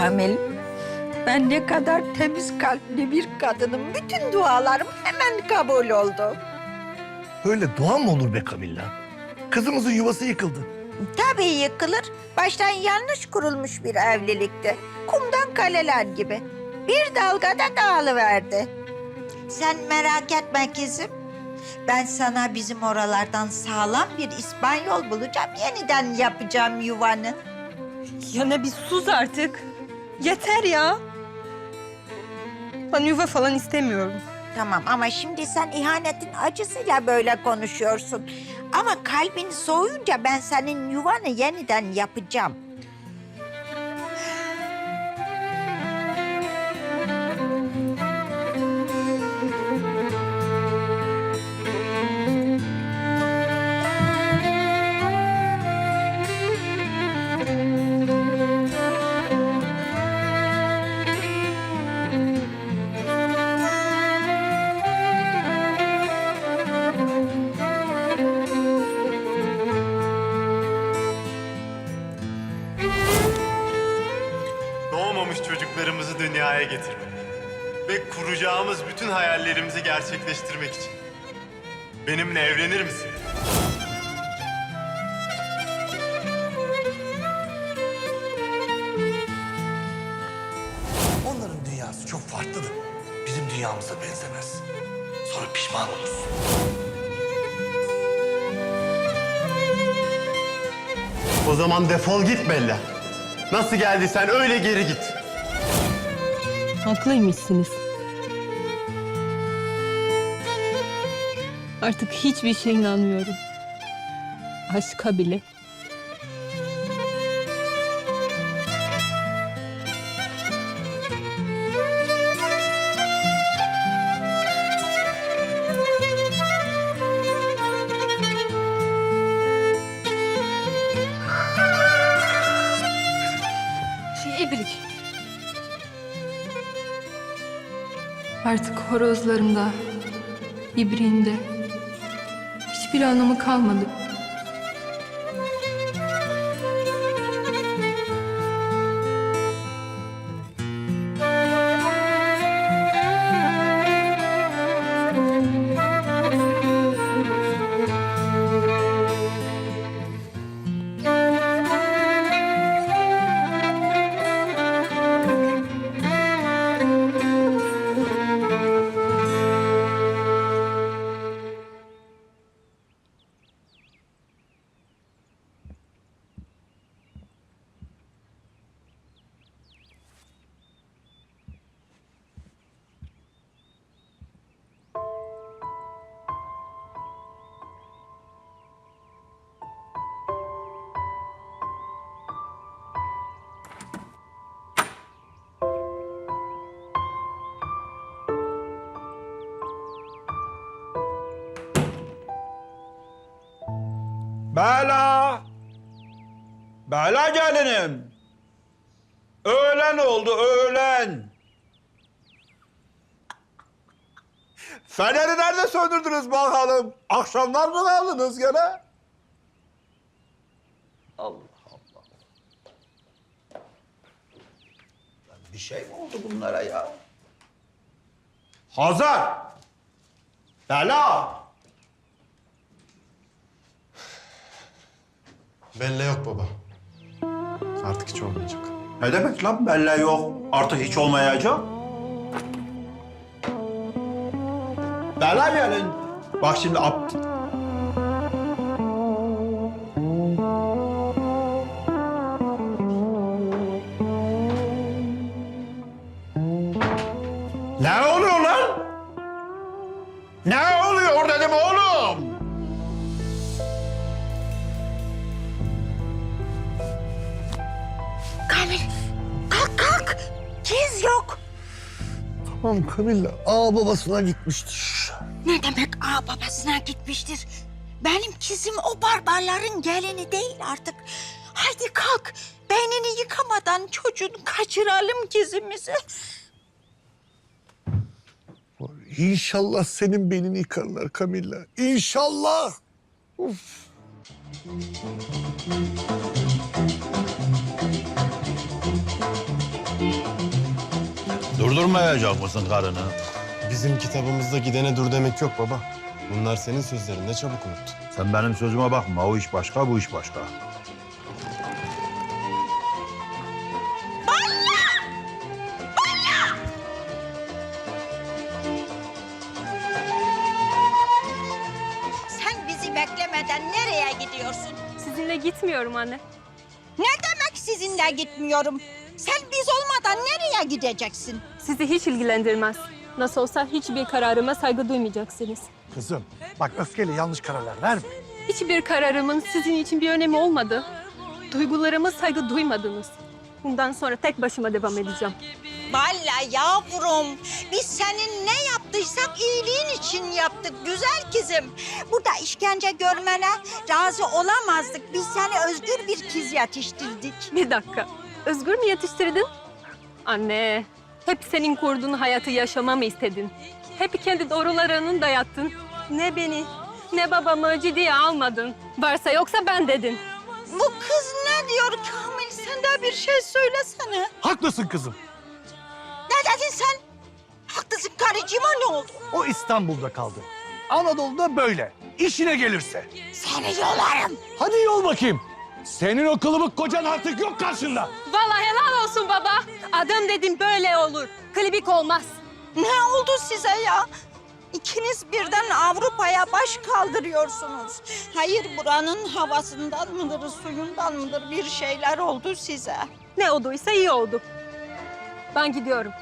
Kamil, ben ne kadar temiz kalpli bir kadınım. Bütün dualarım hemen kabul oldu. Böyle dua mı olur be Kamilla? Kızımızın yuvası yıkıldı. Tabii yıkılır. Baştan yanlış kurulmuş bir evlilikti. Kumdan kaleler gibi. Bir dalgada dağılıverdi. Sen merak etme kızım. Ben sana bizim oralardan sağlam bir İspanyol bulacağım. Yeniden yapacağım yuvanı. Ya ne bir sus artık. Yeter ya. Ben yuva falan istemiyorum. Tamam ama şimdi sen ihanetin acısıyla böyle konuşuyorsun. Ama kalbin soğuyunca ben senin yuvanı yeniden yapacağım. Ve kuracağımız bütün hayallerimizi gerçekleştirmek için. Benimle evlenir misin? Onların dünyası çok farklıdır. Bizim dünyamıza benzemez. Sonra pişman olursun. O zaman defol git Bella. Nasıl geldiysen öyle geri git. Haklıymışsınız. Artık hiçbir şey inanmıyorum. Aşka bile. Şey ibrik. Artık horozlarımda, ibriğinde hiçbir anlamı kalmadı. Bela! Bela gelinim. Öğlen oldu, öğlen. Feneri nerede söndürdünüz bakalım? Akşamlar mı kaldınız gene? Allah Allah. Bir şey mi oldu bunlara ya? Hazar! Bela! Bella yok baba. Artık hiç olmayacak. Ne demek lan belli yok. Artık hiç olmayacak. Bela gelin. Bak şimdi Abd... Kamil kalk kalk. Kiz yok. Tamam Kamilla, ağa babasına gitmiştir. Ne demek ağa babasına gitmiştir? Benim kızım o barbarların gelini değil artık. Haydi kalk. Beynini yıkamadan çocuğunu kaçıralım kızımızı. İnşallah senin belini yıkarlar Kamilla. İnşallah. Uf. Durdurmayacak mısın karını? Bizim kitabımızda gidene dur demek yok baba. Bunlar senin sözlerin ne çabuk unut. Sen benim sözüme bakma. O iş başka, bu iş başka. Sen bizi beklemeden nereye gidiyorsun? Sizinle gitmiyorum anne. Ne demek sizinle gitmiyorum? Sen biz olmadan nereye gideceksin? Sizi hiç ilgilendirmez. Nasıl olsa hiçbir kararıma saygı duymayacaksınız. Kızım bak öfkeyle yanlış kararlar verme. Hiçbir kararımın sizin için bir önemi olmadı. Duygularıma saygı duymadınız. Bundan sonra tek başıma devam edeceğim. Vallahi yavrum, biz senin ne yaptıysak iyiliğin için yaptık güzel kızım. Burada işkence görmene razı olamazdık. Biz seni özgür bir kız yetiştirdik. Bir dakika. Özgür mü yetiştirdin? Anne, hep senin kurduğun hayatı yaşamamı istedin. Hep kendi doğrularının dayattın. Ne beni, ne babamı ciddiye almadın. Varsa yoksa ben dedin. Bu kız ne diyor Kamil? Sen de bir şey söylesene. Haklısın kızım. Ne dedin sen? Haklısın karıcığıma ne oldu? O İstanbul'da kaldı. Anadolu'da böyle. İşine gelirse. Seni yolarım. Hadi yol bakayım. Senin o kılıbık kocan artık yok karşında. Vallahi helal olsun baba. Adam dedim böyle olur. Klibik olmaz. Ne oldu size ya? İkiniz birden Avrupa'ya baş kaldırıyorsunuz. Hayır buranın havasından mıdır, suyundan mıdır bir şeyler oldu size. Ne olduysa iyi oldu. Ben gidiyorum.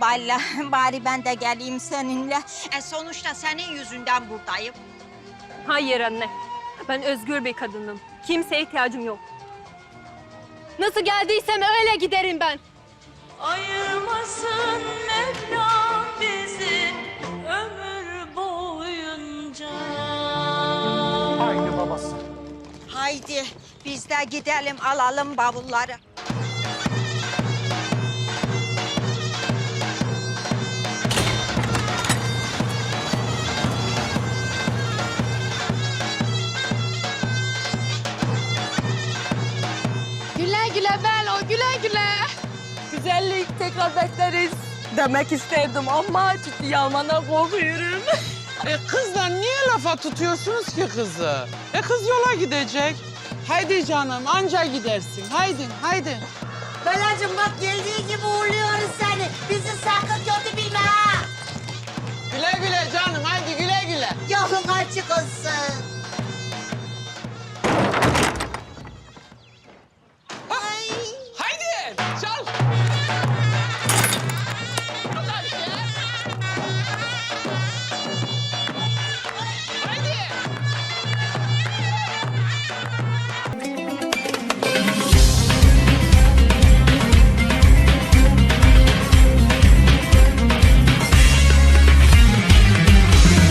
Vallahi bari ben de geleyim seninle. E sonuçta senin yüzünden buradayım. Hayır anne. Ben özgür bir kadınım. Kimseye ihtiyacım yok. Nasıl geldiysem öyle giderim ben. Ayırmasın Mevlam bizi ömür boyunca. Aynı babası. Haydi biz de gidelim alalım bavulları. Tekrar bekleriz. Demek isterdim ama ciddiye almana korkuyorum. E kızlar niye lafa tutuyorsunuz ki kızı? E kız yola gidecek. Haydi canım anca gidersin. Haydi haydi. Belacığım bak geldiği gibi uğurluyoruz seni. Bizi sakın kötü bilme ha. Güle güle canım haydi güle güle. Yolun açık olsun.